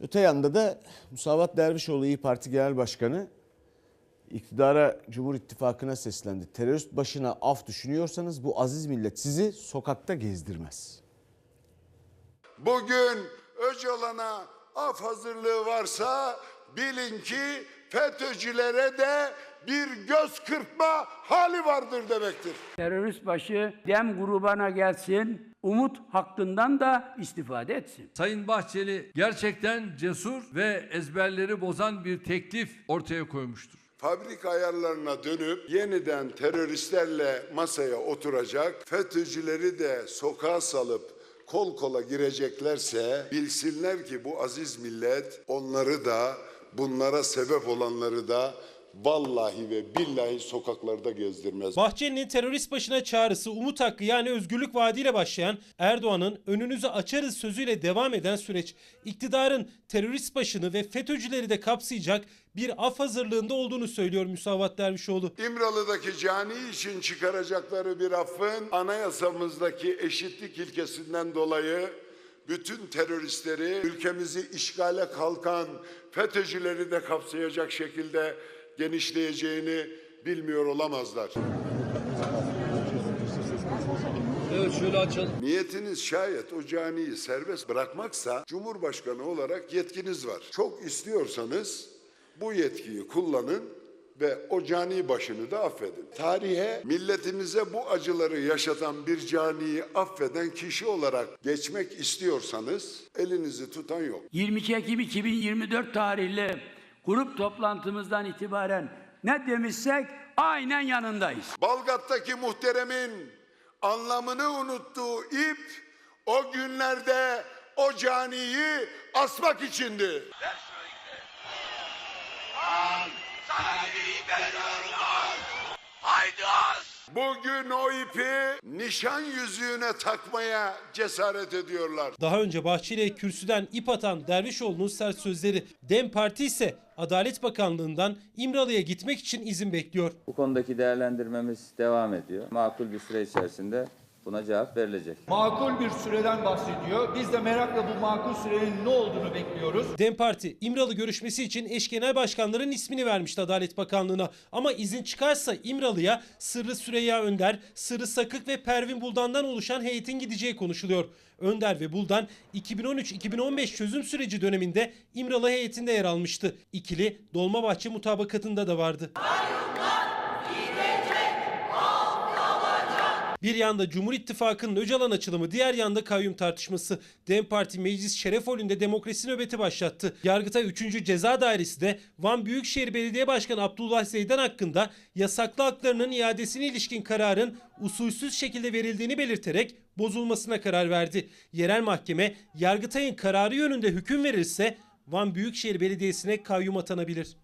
Öte yanda da Musavat Dervişoğlu İyi Parti Genel Başkanı iktidara Cumhur İttifakı'na seslendi. Terörist başına af düşünüyorsanız bu aziz millet sizi sokakta gezdirmez. Bugün Öcalan'a af hazırlığı varsa bilin ki FETÖ'cülere de bir göz kırpma hali vardır demektir. Terörist başı dem grubuna gelsin, umut hakkından da istifade etsin. Sayın Bahçeli gerçekten cesur ve ezberleri bozan bir teklif ortaya koymuştur. Fabrika ayarlarına dönüp yeniden teröristlerle masaya oturacak, FETÖ'cüleri de sokağa salıp kol kola gireceklerse bilsinler ki bu aziz millet onları da bunlara sebep olanları da vallahi ve billahi sokaklarda gezdirmez. Bahçeli'nin terörist başına çağrısı umut hakkı yani özgürlük vaadiyle başlayan Erdoğan'ın önünüzü açarız sözüyle devam eden süreç iktidarın terörist başını ve FETÖ'cüleri de kapsayacak bir af hazırlığında olduğunu söylüyor Müsavat Dervişoğlu. İmralı'daki cani için çıkaracakları bir affın anayasamızdaki eşitlik ilkesinden dolayı bütün teröristleri ülkemizi işgale kalkan FETÖ'cüleri de kapsayacak şekilde genişleyeceğini bilmiyor olamazlar. Evet şöyle açalım. Niyetiniz şayet o caniyi serbest bırakmaksa Cumhurbaşkanı olarak yetkiniz var. Çok istiyorsanız bu yetkiyi kullanın ve o cani başını da affedin. Tarihe milletimize bu acıları yaşatan bir caniyi affeden kişi olarak geçmek istiyorsanız elinizi tutan yok. 22 Ekim 2024 tarihli grup toplantımızdan itibaren ne demişsek aynen yanındayız. Balgat'taki muhteremin anlamını unuttuğu ip o günlerde o caniyi asmak içindi. Bugün o ipi nişan yüzüğüne takmaya cesaret ediyorlar. Daha önce Bahçeli'ye kürsüden ip atan Dervişoğlu'nun sert sözleri. Dem Parti ise Adalet Bakanlığı'ndan İmralı'ya gitmek için izin bekliyor. Bu konudaki değerlendirmemiz devam ediyor. Makul bir süre içerisinde buna cevap verilecek. makul bir süreden bahsediyor. Biz de merakla bu makul sürenin ne olduğunu bekliyoruz. Dem Parti İmralı görüşmesi için eş genel başkanların ismini vermişti Adalet Bakanlığı'na. Ama izin çıkarsa İmralı'ya Sırrı Süreyya Önder, Sırrı Sakık ve Pervin Buldan'dan oluşan heyetin gideceği konuşuluyor. Önder ve Buldan 2013-2015 çözüm süreci döneminde İmralı heyetinde yer almıştı. İkili Dolmabahçe mutabakatında da vardı. Bir yanda Cumhur İttifakı'nın Öcalan açılımı, diğer yanda kayyum tartışması. Dem Parti Meclis Şeref Holü'nde demokrasi nöbeti başlattı. Yargıtay 3. Ceza Dairesi de Van Büyükşehir Belediye Başkanı Abdullah Zeydan hakkında yasaklı haklarının iadesine ilişkin kararın usulsüz şekilde verildiğini belirterek bozulmasına karar verdi. Yerel mahkeme Yargıtay'ın kararı yönünde hüküm verirse Van Büyükşehir Belediyesi'ne kayyum atanabilir.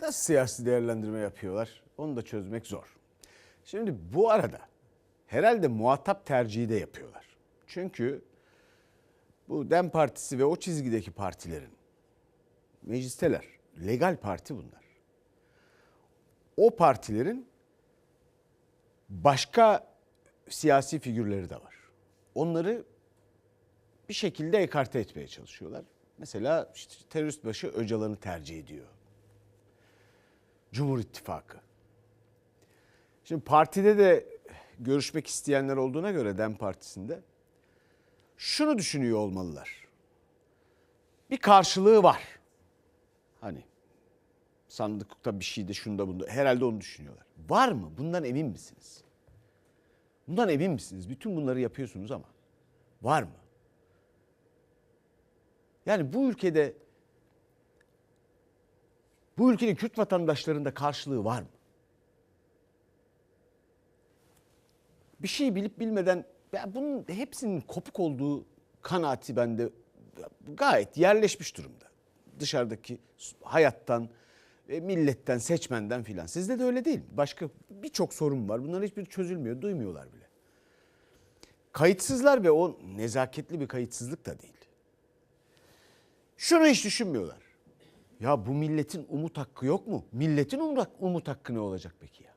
Nasıl siyasi değerlendirme yapıyorlar onu da çözmek zor. Şimdi bu arada herhalde muhatap tercihi de yapıyorlar. Çünkü bu DEM Partisi ve o çizgideki partilerin meclisteler, legal parti bunlar. O partilerin başka siyasi figürleri de var. Onları bir şekilde ekarte etmeye çalışıyorlar. Mesela işte terörist başı Öcalan'ı tercih ediyor. Cumhur İttifakı. Şimdi partide de görüşmek isteyenler olduğuna göre DEM Partisi'nde şunu düşünüyor olmalılar. Bir karşılığı var. Hani sandıkta bir şeyde şunda bunda herhalde onu düşünüyorlar. Var mı? Bundan emin misiniz? Bundan emin misiniz? Bütün bunları yapıyorsunuz ama var mı? Yani bu ülkede bu ülkenin Kürt vatandaşlarında karşılığı var mı? Bir şey bilip bilmeden ya bunun hepsinin kopuk olduğu kanaati bende gayet yerleşmiş durumda. Dışarıdaki hayattan, e, milletten, seçmenden filan. Sizde de öyle değil. Başka birçok sorun var. Bunların hiçbiri çözülmüyor, duymuyorlar bile. Kayıtsızlar ve o nezaketli bir kayıtsızlık da değil. Şunu hiç düşünmüyorlar. Ya bu milletin umut hakkı yok mu? Milletin umut, hakkı ne olacak peki ya?